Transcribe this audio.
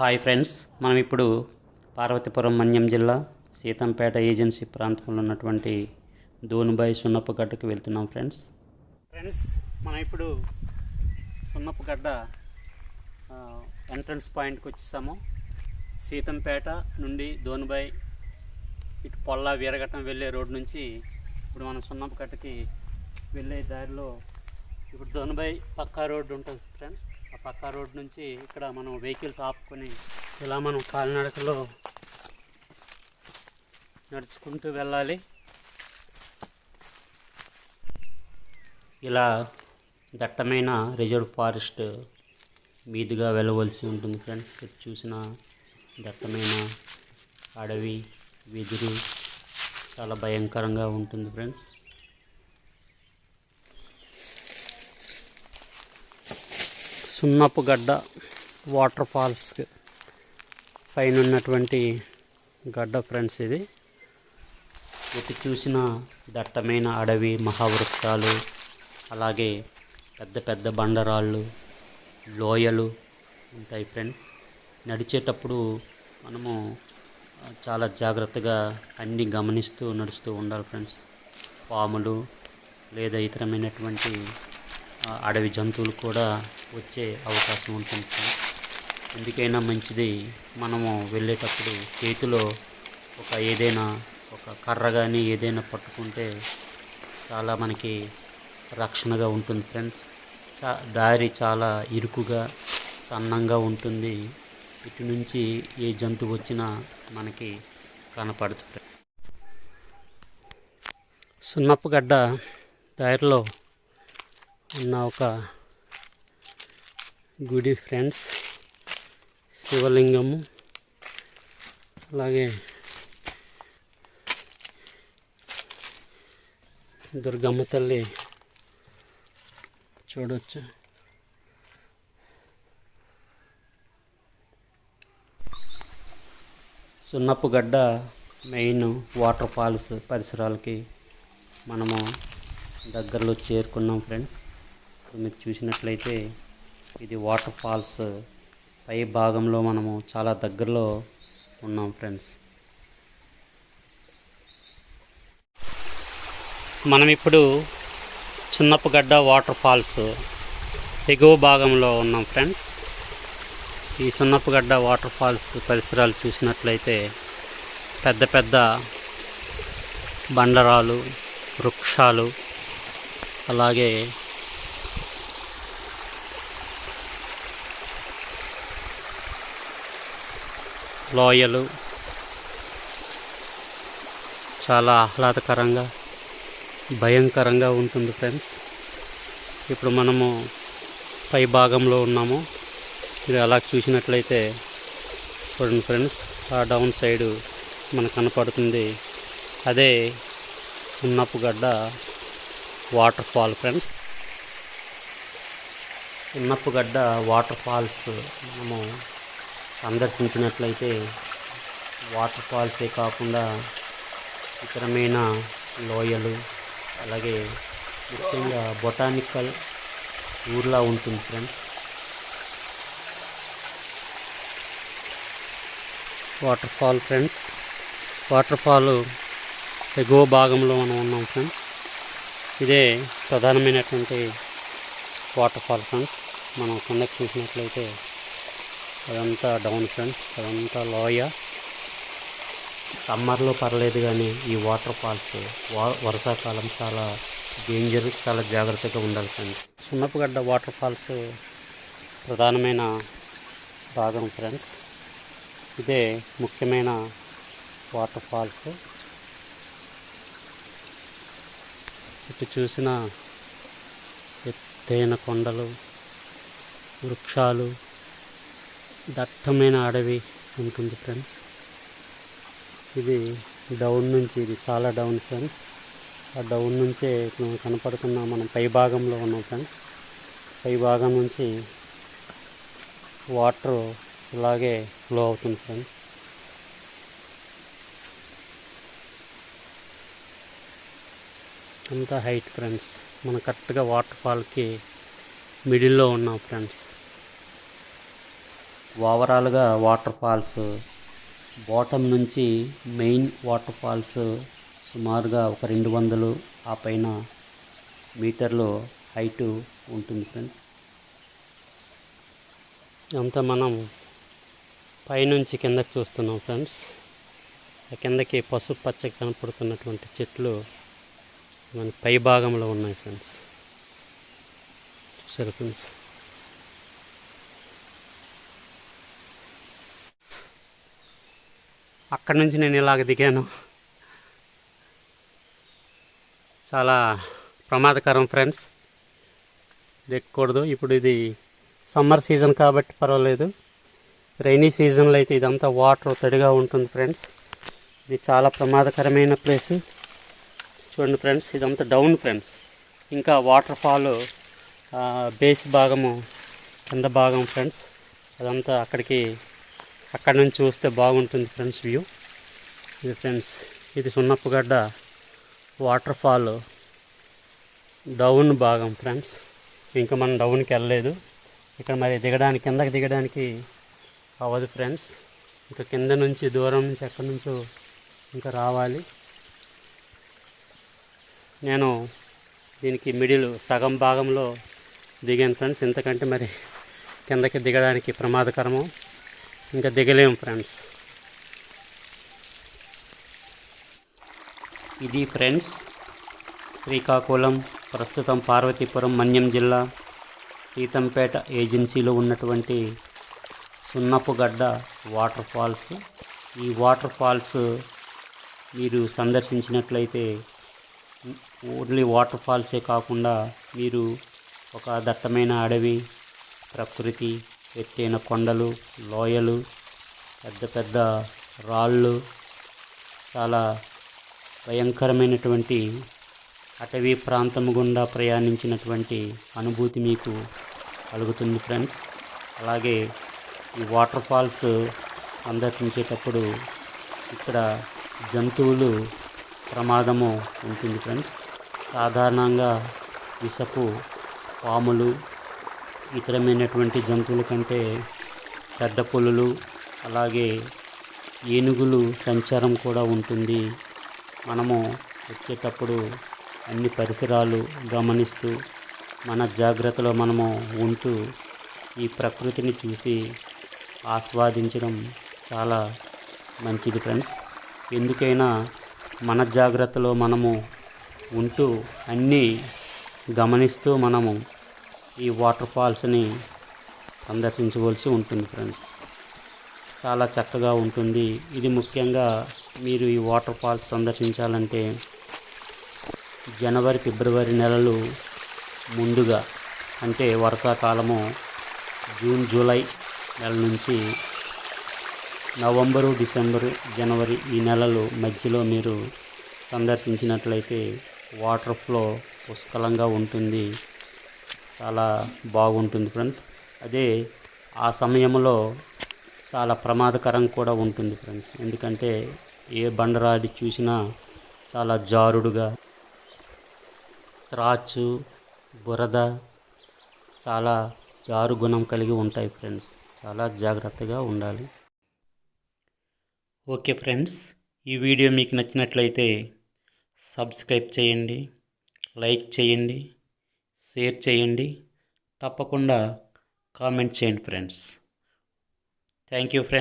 Hi friends మనం ఇప్పుడు పార్వతీపురం మన్యం జిల్లా సీతంపేట ఏజెన్సీ ప్రాంతంలో ఉన్నటువంటి దోనుబాయి సున్నప్పగడ్డకు వెళ్తున్నాం ఫ్రెండ్స్. ఫ్రెండ్స్ మనం ఇప్పుడు సున్నపగడ్డ ఎంట్రన్స్ పాయింట్కి వచ్చేసాము. సీతంపేట నుండి దోనుబాయి ఇటు పొల్ల వీరఘట్టం వెళ్ళే రోడ్ నుంచి ఇప్పుడు మనం సున్నప్పగడ్డకి వెళ్ళే దారిలో ఇప్పుడు దోనుబాయి పక్కా రోడ్డు ఉంటుంది ఫ్రెండ్స్. పక్కా రోడ్ నుంచి ఇక్కడ మనం వెహికల్స్ ఆపుకొని ఇలా మనం కాలినడకలో నడుచుకుంటూ వెళ్ళాలి. ఇలా దట్టమైన రిజర్వ్ ఫారెస్ట్ మీదుగా వెళ్ళవలసి ఉంటుంది ఫ్రెండ్స్. చూసిన దట్టమైన అడవి వెదురు చాలా భయంకరంగా ఉంటుంది ఫ్రెండ్స్. సున్నపు గడ్డ వాటర్ ఫాల్స్ పైన ఉన్నటువంటి గడ్డ ఫ్రెండ్స్ ఇది. ఇటు చూసిన దట్టమైన అడవి మహావృక్షాలు అలాగే పెద్ద పెద్ద బండరాళ్ళు లోయలు ఉంటాయి ఫ్రెండ్స్. నడిచేటప్పుడు మనము చాలా జాగ్రత్తగా అన్నీ గమనిస్తూ నడుస్తూ ఉండాలి ఫ్రెండ్స్. పాములు లేదా ఇతరమైనటువంటి అడవి జంతువులు కూడా వచ్చే అవకాశం ఉంటుంది ఫ్రెండ్స్. ఎందుకైనా మంచిది మనము వెళ్ళేటప్పుడు చేతిలో ఒక ఏదైనా ఒక కర్ర కానీ ఏదైనా పట్టుకుంటే చాలా మనకి రక్షణగా ఉంటుంది ఫ్రెండ్స్. చా దారి చాలా ఇరుకుగా సన్నంగా ఉంటుంది. ఇటు నుంచి ఏ జంతువు వచ్చినా మనకి కనపడుతుంది ఫ్రెండ్స్. సున్నప్పగడ్డ దారిలో ఉన్న ఒక గుడి ఫ్రెండ్స్ శివలింగము అలాగే దుర్గమ్మ తల్లి చూడొచ్చు. సున్నపుగడ్డ మెయిన్ వాటర్ ఫాల్స్ పరిసరాలకి మనము దగ్గరలో చేరుకున్నాం ఫ్రెండ్స్. ఇప్పుడు మీరు చూసినట్లయితే ఇది వాటర్ ఫాల్స్. పై భాగంలో మనము చాలా దగ్గరలో ఉన్నాం ఫ్రెండ్స్. మనం ఇప్పుడు చిన్నప్పగడ్డ వాటర్ ఫాల్స్ ఎగువ భాగంలో ఉన్నాం ఫ్రెండ్స్. ఈ సున్నపగడ్డ వాటర్ ఫాల్స్ పరిసరాలు చూసినట్లయితే పెద్ద పెద్ద బండరాలు వృక్షాలు అలాగే లోయలు. చాలా ఆహ్లాదకరంగా భయంకరంగా ఉంటుంది ఫ్రెండ్స్. ఇప్పుడు మనము పై భాగంలో ఉన్నాము. మీరు అలా చూసినట్లయితే చూడండి ఫ్రెండ్స్ ఆ డౌన్ సైడ్ మనకు కనపడుతుంది. అదే Sunnapugadda water fall friends. Sunnapugadda water falls మనము సందర్శించినట్లయితే వాటర్ ఫాల్సే కాకుండా ఇతరమైన లోయలు అలాగే ముఖ్యంగా బొటానికల్ ఊర్లా ఉంటుంది friends. Water fall friends water fall ఎగువ భాగంలో మనం ఉన్నాం ఫ్రెండ్స్. ఇదే ప్రధానమైనటువంటి వాటర్ ఫాల్ ఫ్రెండ్స్. మనం కిందకి చూసినట్లయితే అదంతా డౌన్ ఫ్రెండ్స్ అదంతా లోయ. సమ్మర్లో పర్లేదు కానీ ఈ వాటర్ ఫాల్స్ వా వర్షాకాలం చాలా డేంజర్ చాలా జాగ్రత్తగా ఉండాలి ఫ్రెండ్స్ సున్నపుగడ్డ వాటర్ ఫాల్స్ ప్రధానమైన భాగం ఫ్రెండ్స్ ఇదే ముఖ్యమైన వాటర్ ఫాల్స్ ఇటు చూసిన ఎత్తైన కొండలు వృక్షాలు దట్టమైన అడవి ఉంటుంది ఫ్రెండ్స్. ఇది డౌన్ నుంచి ఇది చాలా డౌన్ ఫ్రెండ్స్. ఆ డౌన్ నుంచే మనం కనపడుతున్న మనం పై భాగంలో ఉన్నాం ఫ్రెండ్స్. పై భాగం నుంచి వాటర్ ఇలాగే ఫ్లో అవుతుంది ఫ్రెండ్స్. అంతా హైట్ ఫ్రెండ్స్. మనం కరెక్ట్గా వాటర్ ఫాల్కి మిడిల్లో ఉన్నాం ఫ్రెండ్స్. ఓవరాల్గా వాటర్ ఫాల్స్ బాటమ్ నుంచి మెయిన్ వాటర్ ఫాల్స్ సుమారుగా ఒక రెండు వందలు ఆ పైన మీటర్లు హైటు ఉంటుంది ఫ్రెండ్స్. అంతా మనం పైనుంచి కిందకి చూస్తున్నాం ఫ్రెండ్స్. కిందకి పసుపు పచ్చకి కనపడుతున్నటువంటి చెట్లు మన పై భాగంలో ఉన్నాయి ఫ్రెండ్స్. చూసారు ఫ్రెండ్స్? అక్కడి నుంచి నేను ఇలాగ దిగాను. చాలా ప్రమాదకరం ఫ్రెండ్స్. దిగకూడదు ఇప్పుడు ఇది సమ్మర్ సీజన్ కాబట్టి పర్వాలేదు. రైనీ సీజన్లో అయితే ఇదంతా వాటర్ తడిగా ఉంటుంది ఫ్రెండ్స్. ఇది చాలా ప్రమాదకరమైన ప్లేస్. చూడండి ఫ్రెండ్స్ ఇదంతా డౌన్ ఫ్రెండ్స్. ఇంకా వాటర్ ఫాల్ బేస్ భాగము కింద భాగం ఫ్రెండ్స్. అదంతా అక్కడికి అక్కడ నుంచి చూస్తే బాగుంటుంది ఫ్రెండ్స్ వ్యూ. ఇది ఫ్రెండ్స్ ఇది సున్నపుగడ్డ వాటర్ ఫాల్ డౌన్ భాగం ఫ్రెండ్స్. ఇంకా మనం డౌన్కి వెళ్ళలేదు. ఇక్కడ మరి దిగడానికి కిందకి దిగడానికి అవ్వదు ఫ్రెండ్స్. ఇంకా కింద నుంచి దూరం నుంచి ఎక్కడి నుంచో ఇంకా రావాలి. నేను దీనికి మిడిల్ సగం భాగంలో దిగాను ఫ్రెండ్స్. ఇంతకంటే మరి కిందకి దిగడానికి ప్రమాదకరము. ఇంకా దిగలేము ఫ్రెండ్స్. ఇది ఫ్రెండ్స్ శ్రీకాకుళం ప్రస్తుతం పార్వతీపురం మన్యం జిల్లా సీతంపేట ఏజెన్సీలో ఉన్నటువంటి సున్నపుగడ్డ వాటర్ ఫాల్స్. ఈ వాటర్ ఫాల్స్ మీరు సందర్శించినట్లయితే ఓన్లీ వాటర్ ఫాల్సే కాకుండా మీరు ఒక దట్టమైన అడవి ప్రకృతి ఎత్తైన కొండలు లోయలు పెద్ద పెద్ద రాళ్ళు చాలా భయంకరమైనటువంటి అటవీ ప్రాంతం గుండా ప్రయాణించినటువంటి అనుభూతి మీకు కలుగుతుంది ఫ్రెండ్స్. అలాగే ఈ వాటర్ ఫాల్స్ సందర్శించేటప్పుడు ఇక్కడ జంతువులు ప్రమాదము ఉంటుంది ఫ్రెండ్స్. సాధారణంగా విషపు పాములు ఇతరమైనటువంటి జంతువుల కంటే పెద్ద పులులు అలాగే ఏనుగులు సంచారం కూడా ఉంటుంది. మనము వచ్చేటప్పుడు అన్ని పరిసరాలు గమనిస్తూ మన జాగ్రత్తలో మనము ఉంటూ ఈ ప్రకృతిని చూసి ఆస్వాదించడం చాలా మంచిది ఫ్రెండ్స్. ఎందుకైనా మన జాగ్రత్తలో మనము ఉంటూ అన్నీ గమనిస్తూ మనము ఈ వాటర్ ఫాల్స్ని సందర్శించవలసి ఉంటుంది ఫ్రెండ్స్. చాలా చక్కగా ఉంటుంది. ఇది ముఖ్యంగా మీరు ఈ వాటర్ ఫాల్స్ సందర్శించాలంటే జనవరి ఫిబ్రవరి నెలలు ముందుగా అంటే వర్షాకాలము జూన్ జూలై నెల నుంచి నవంబరు డిసెంబరు జనవరి ఈ నెలలు మధ్యలో మీరు సందర్శించినట్లయితే వాటర్ ఫ్లో పుష్కలంగా ఉంటుంది. చాలా బాగుంటుంది ఫ్రెండ్స్. అదే ఆ సమయంలో చాలా ప్రమాదకరం కూడా ఉంటుంది ఫ్రెండ్స్. ఎందుకంటే ఏ బండరాడి చూసినా చాలా జారుడుగా త్రాచు బురద చాలా జారు గుణం కలిగి ఉంటాయి ఫ్రెండ్స్. చాలా జాగ్రత్తగా ఉండాలి. ఓకే ఫ్రెండ్స్ ఈ వీడియో మీకు నచ్చినట్లయితే సబ్స్క్రైబ్ చేయండి లైక్ చేయండి షేర్ చేయండి. తప్పకుండా కామెంట్ చేయండి ఫ్రెండ్స్. Thank you friends.